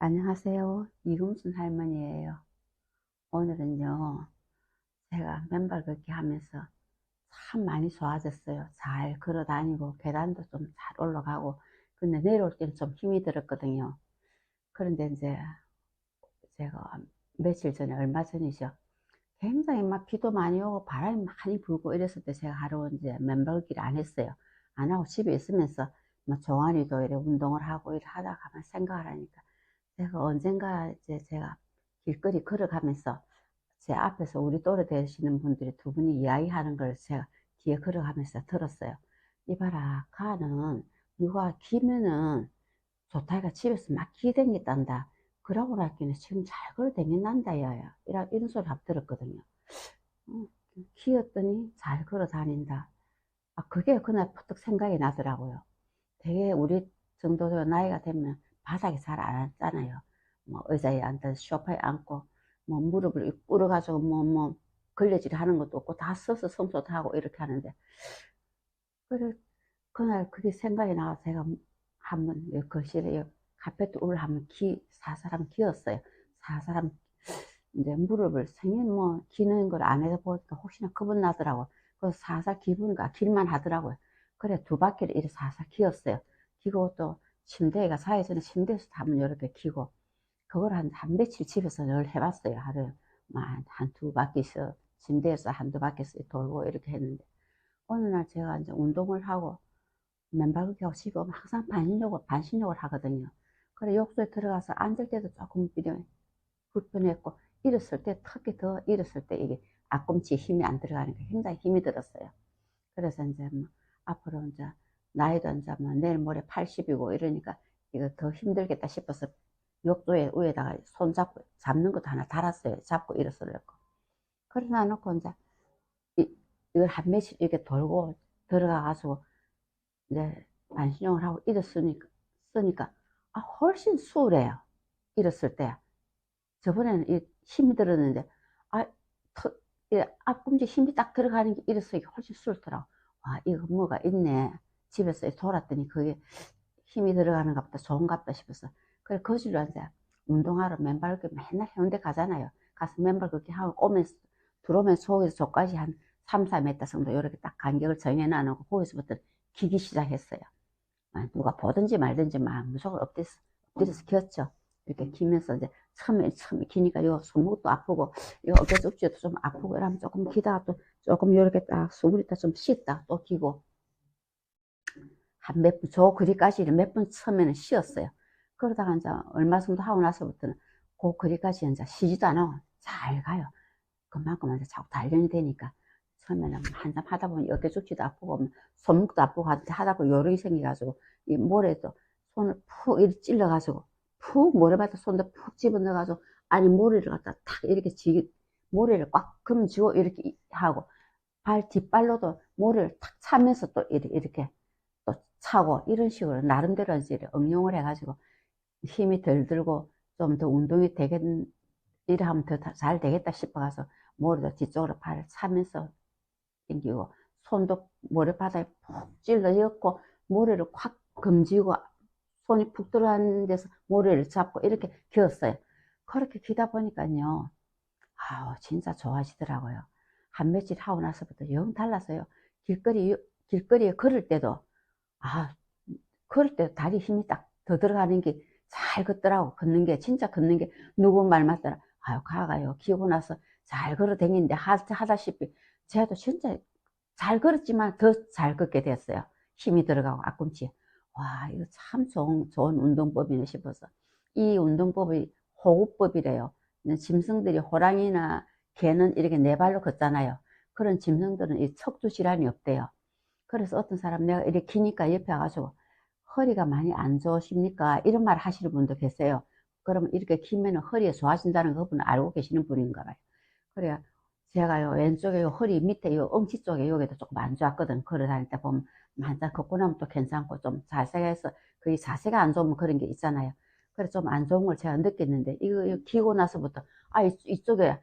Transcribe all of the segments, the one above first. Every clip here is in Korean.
안녕하세요. 이금순 할머니예요. 오늘은요, 제가 맨발 걷기 하면서 참 많이 좋아졌어요. 잘 걸어 다니고, 계단도 좀 잘 올라가고, 근데 내려올 때는 좀 힘이 들었거든요. 그런데 이제 제가 며칠 전에, 얼마 전이죠. 굉장히 막 비도 많이 오고, 바람이 많이 불고 이랬을 때 제가 하루 이제 맨발 걷기를 안 했어요. 안 하고 집에 있으면서, 뭐 종아리도 이래 운동을 하고 이래 하다가 생각을 하니까, 제가 언젠가 이제 제가 길거리 걸어가면서 제 앞에서 우리 또래 되시는 분들이 두 분이 이야기하는 걸 제가 뒤에 걸어가면서 들었어요. 이봐라, 가는 누가 기면은 좋다가 집에서 막 기댕겼단다. 그러고 나기는 지금 잘 걸어 댕긴단다, 야야. 이런, 이런 소리 를 들었거든요. 어, 기었더니 잘 걸어 다닌다. 아, 그게 그날 부터 생각이 나더라고요. 되게 우리 정도 나이가 되면 바닥에 잘 안 앉잖아요. 뭐 의자에 앉아서 소파에 앉고 뭐 무릎을 꿇어가지고 뭐뭐 걸레질 하는 것도 없고 다 서서 청소도 하고 이렇게 하는데 그래 그날 그게 생각이 나서 제가 한번 거실에 카페트 올 한번 기 사사람 기었어요. 사사람 이제 무릎을 생일 뭐 기는 걸 안 해서 보니까 혹시나 그분 나더라고. 그래서 사살 기분가 길만 하더라고요. 그래 두 바퀴를 이렇게 사살 기었어요. 기고 또 침대가 사회 전에 침대에서 한번 이렇게 키고 그걸 한, 한 며칠 집에서 늘 해봤어요. 하루에 한두 바퀴씩 침대에서 한두 바퀴씩 돌고 이렇게 했는데 어느 날 제가 이제 운동을 하고 맨발 걷기 하고 집에 오면 항상 반신욕을, 반신욕을 하거든요. 그래 욕조에 들어가서 앉을 때도 조금 불편했고 일었을 때 특히 더 일었을 때 이게 앞꿈치에 힘이 안 들어가니까 굉장히 힘이 들었어요. 그래서 이제 뭐 앞으로 이제 나이도 이제 뭐 내일 모레 80이고 이러니까 이거 더 힘들겠다 싶어서 욕조에 위에다가 손 잡고 잡는 것도 하나 달았어요. 잡고 일어서려고. 그러나 놓고 이제 이, 이걸 한 며칠 이렇게 돌고 들어가가지고 이제 반신욕을 하고 일었으니까 쓰니까 아 훨씬 수월해요. 일었을 때. 저번에는 이 힘이 들었는데 아 터, 앞꿈치 힘이 딱 들어가는 게 일어서니까 훨씬 수월더라고. 와 이거 뭐가 있네. 집에서 돌았더니 그게 힘이 들어가는가 보다 좋은가 보다 싶어서 그래 거실로 이제 운동하러 맨발 걷기 맨날 해운대 가잖아요. 가서 맨발 걷기 하고 오면서 들어오면 속에서 저까지 한 3, 4m 정도 이렇게 딱 간격을 정해놔놓고 거기서부터 기기 시작했어요. 아, 누가 보든지 말든지 막 무조건 엎드려서, 엎드려서 기었죠. 이렇게 기면서 이제 처음에 처음에 기니까 요 손목도 아프고 요 어깨 쪽지도 좀 아프고 이러면 조금 기다가 또 조금 이렇게 딱 수그리다 좀 쉬었다 또 기고 한 몇 분, 저 그리까지를 몇번 처음에는 쉬었어요. 그러다가 이제 얼마 정도 하고 나서부터는 그 그리까지 이제 쉬지도 않아. 잘 가요. 그만큼 이제 자꾸 단련이 되니까 처음에는 한참 하다 보면 어깨 죽지도 아프고 손목도 아프고 하다 보면 요령이 생겨가지고 이 모래도 손을 푹 이렇게 찔러가지고 푹 모래밭에 손도 푹 집어넣어가지고 아니 모래를 갖다 탁 이렇게 지 모래를 꽉 금지고 이렇게 하고 발 뒷발로도 모래를 탁 차면서 또 이렇게 차고 이런 식으로 나름대로 이제 응용을 해가지고 힘이 덜 들고 좀 더 운동이 되겠 이래 하면 더 잘 되겠다 싶어가서 머리도 뒤쪽으로 발을 차면서 당기고 손도 머리바닥에 푹 찔러 였고 머리를 콱 금지고 손이 푹 들어가는 데서 머리를 잡고 이렇게 기었어요. 그렇게 기다 보니까요 아우 진짜 좋아지더라고요. 한 며칠 하고 나서부터 영 달랐어요. 길거리 길거리에 걸을 때도 아, 그럴 때 다리 힘이 딱 더 들어가는 게 잘 걷더라고. 걷는 게, 진짜 걷는 게, 누구 말 맞더라. 아유, 가가요. 기고 나서 잘 걸어 다니는데 하다시피, 제가 진짜 잘 걸었지만 더 잘 걷게 됐어요. 힘이 들어가고, 앞꿈치에. 와, 이거 참 좋은, 좋은 운동법이네 싶어서. 이 운동법이 호흡법이래요. 짐승들이 호랑이나 개는 이렇게 네 발로 걷잖아요. 그런 짐승들은 이 척추 질환이 없대요. 그래서 어떤 사람 내가 이렇게 기니까 옆에 와가지고 허리가 많이 안 좋으십니까? 이런 말 하시는 분도 계세요. 그러면 이렇게 기면 허리가 좋아진다는 거 그분은 알고 계시는 분인가 봐요. 그래야 제가요 왼쪽에 요 허리 밑에 요 엉치 쪽에 여기도 조금 안 좋았거든. 걸어 다닐 때 보면 한잔 걷고 나면 또 괜찮고 좀 자세가 해서 그 자세가 안 좋으면 그런 게 있잖아요. 그래서 좀 안 좋은 걸 제가 느꼈는데 이거, 기고 나서부터 아 이, 쪽에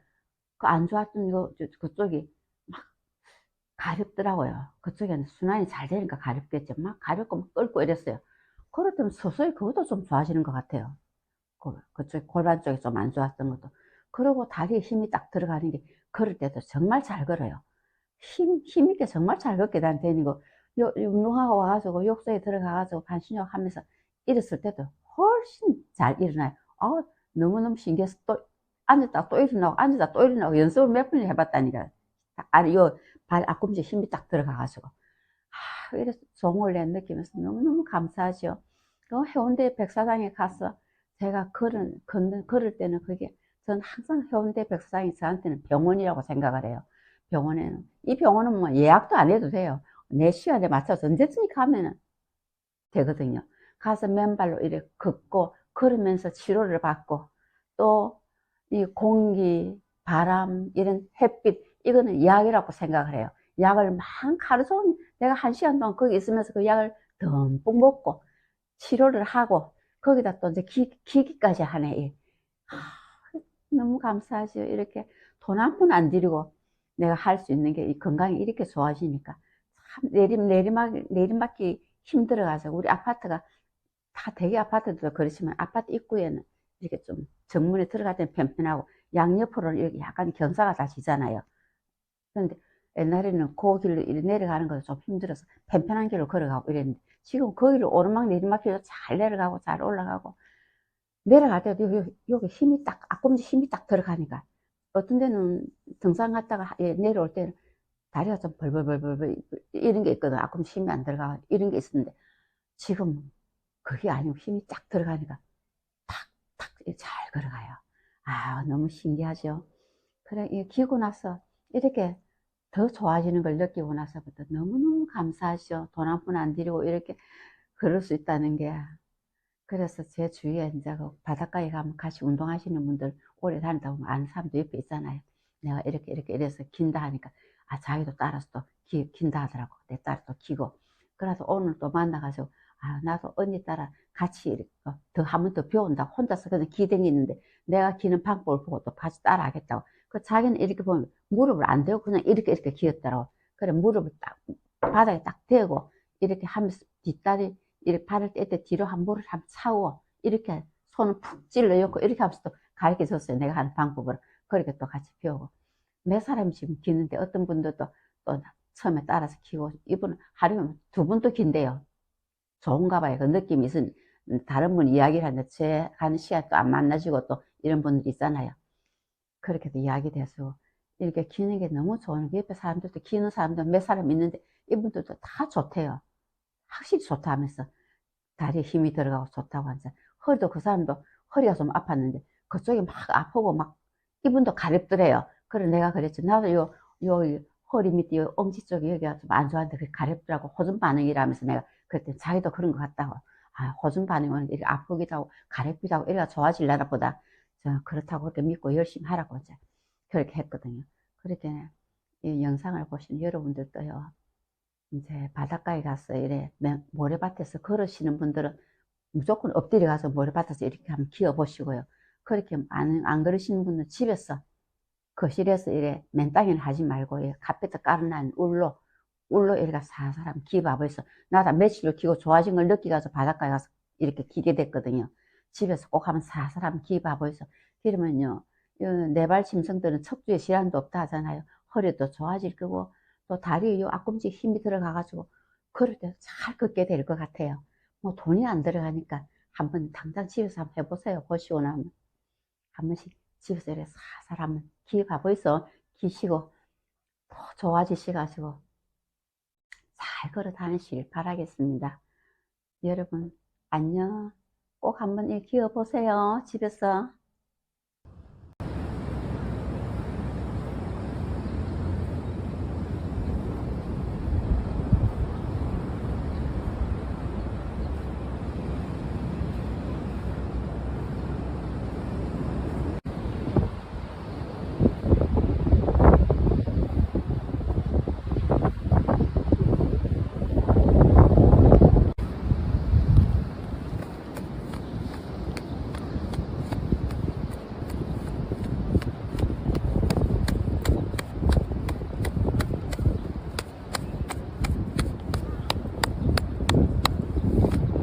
그 안 좋았던 거 그쪽이 가렵더라고요. 그쪽에는 순환이 잘 되니까 가렵겠죠. 막 가렵고 막 끓고 이랬어요. 그렇다면 서서히 그것도 좀 좋아지는 것 같아요. 그- 그쪽 골반 쪽이 좀안 좋았던 것도. 그러고 다리에 힘이 딱 들어가는 게 걸을 때도 정말 잘 걸어요. 힘, 힘있게 정말 잘 걷게 난 다니고, 요, 요 운동하고 와가지고 욕조에 들어가가지고 반신욕 하면서 일었을 때도 훨씬 잘 일어나요. 아 너무너무 신기해서 또 앉았다 또 일어나고 앉았다 또 일어나고 연습을 몇 번을 해봤다니까. 아니, 요 발 앞꿈치에 힘이 딱 들어가가지고. 아, 이래서 종을 내 느끼면서 너무너무 감사하죠. 그 해운대 백사장에 가서 제가 걸은, 걷는, 걸을 때는 그게 전 항상 해운대 백사장이 저한테는 병원이라고 생각을 해요. 병원에는. 이 병원은 뭐 예약도 안 해도 돼요. 내 시간에 맞춰서 언제든지 가면은 되거든요. 가서 맨발로 이렇게 걷고, 걸으면서 치료를 받고, 또 이 공기, 바람, 이런 햇빛, 이거는 약이라고 생각을 해요. 약을 막 하루 종일 내가 한 시간 동안 거기 있으면서 그 약을 듬뿍 먹고, 치료를 하고, 거기다 또 이제 기, 기기까지 하네. 너무 감사하죠. 이렇게 돈 한 푼 안 들이고 내가 할 수 있는 게이 건강이 이렇게 좋아지니까 참 내림 내리막 내리막기 힘들어가지고 우리 아파트가 다 대개 아파트들도 그렇지만 아파트 입구에는 이렇게 좀 정문에 들어갈 때는 편편하고 양옆으로는 약간 경사가 다 지잖아요. 그런데 옛날에는 그 길로 내려가는 것도 좀 힘들어서 편편한 길로 걸어가고 이랬는데 지금 거기를 오르막 내리막 길로 잘 내려가고 잘 올라가고 내려갈 때도 여기, 여기 힘이 딱 앞꿈치 힘이 딱 들어가니까 어떤 데는 등산 갔다가 예, 내려올 때는 다리가 좀 벌벌벌벌 이런 게 있거든. 앞꿈치 힘이 안 들어가 이런 게 있었는데 지금 그게 아니고 힘이 딱 들어가니까 탁탁 잘 걸어가요. 아 너무 신기하죠. 그래 이 기고 나서 이렇게 더 좋아지는 걸 느끼고 나서부터 너무너무 감사하죠. 돈한 푼 안 들이고 이렇게 걸을 수 있다는 게. 그래서 제 주위에 이제 그 바닷가에 가면 같이 운동하시는 분들 오래 다니다 보면 아는 사람도 옆에 있잖아요. 내가 이렇게 이렇게 이래서 긴다 하니까 아 자기도 따라서 또 기, 긴다 하더라고. 내 딸도 기고. 그래서 오늘 또 만나가지고 아 나도 언니 따라 같이 이렇게 더 한 번 더 배운다. 혼자서 그냥 기댕기는데 내가 기는 방법을 보고 또 같이 따라 하겠다고. 그 자기는 이렇게 보면 무릎을 안 대고 그냥 이렇게 이렇게 기었더라고. 그래 무릎을 딱 바닥에 딱 대고 이렇게 하면서 뒷다리 이렇게 발을 뗄 때 뒤로 한 볼을 한번 차고 이렇게 손을 푹 찔러였고 이렇게 하면서 또 가르쳐 줬어요. 내가 하는 방법으로. 그렇게 또 같이 배우고. 몇 사람이 지금 기는데 어떤 분들도 또 처음에 따라서 키고 이분은 하루에 두 분도 긴대요. 좋은가 봐요. 그 느낌이 있은 다른 분 이야기를 하는데 제 가는 시간 또 안 만나시고 또 이런 분들 있잖아요. 그렇게도 이야기 돼서 이렇게 기는 게 너무 좋은 게 옆에 사람들도 기는 사람들 몇 사람 있는데 이분들도 다 좋대요. 확실히 좋다 하면서 다리에 힘이 들어가고 좋다고 하면서 허리도 그 사람도 허리가 좀 아팠는데 그쪽이 막 아프고 막 이분도 가렵더래요. 그래 내가 그랬지 나도 요, 요 허리 밑에 요 엄지 쪽이 여기가 좀 안 좋아하는데 그게 가렵더라고 호전 반응이라면서 내가 그랬더니 자기도 그런 것 같다고 아 호전 반응은 이렇게 아프기도 하고 가렵기도 하고 이래가 좋아질려나 보다 저 그렇다고 그렇게 믿고 열심히 하라고 이제 그렇게 했거든요. 그렇게 이 영상을 보시는 여러분들도요. 이제 바닷가에 가서 이래 모래밭에서 걸으시는 분들은 무조건 엎드려 가서 모래밭에서 이렇게 한번 기어 보시고요. 그렇게 안, 안 걸으시는 분은 집에서 거실에서 이래 맨 땅에는 하지 말고 이 카페트 깔아놓은 울로 울로 이렇게 사사람 기밥에서 나도 며칠을 기고 좋아진 걸 느끼 가서 바닷가에 가서 이렇게 기게 됐거든요. 집에서 꼭 하면 사사람 기밥에서 그러면요 네발 짐승들은 척추에 질환도 없다 하잖아요. 허리도 좋아질 거고 또 다리 요 앞꿈치 힘이 들어가가지고 걸을 때잘 걷게 될 것 같아요. 뭐 돈이 안 들어가니까 한번 당장 집에서 한번 해보세요. 보시고 나면 한 번씩 집에서 이렇게 사살 한번 기 가보이소 기시고 더 좋아지시가지고 잘 걸어 다니시길 바라겠습니다. 여러분 안녕 꼭 한번 기어 보세요. 집에서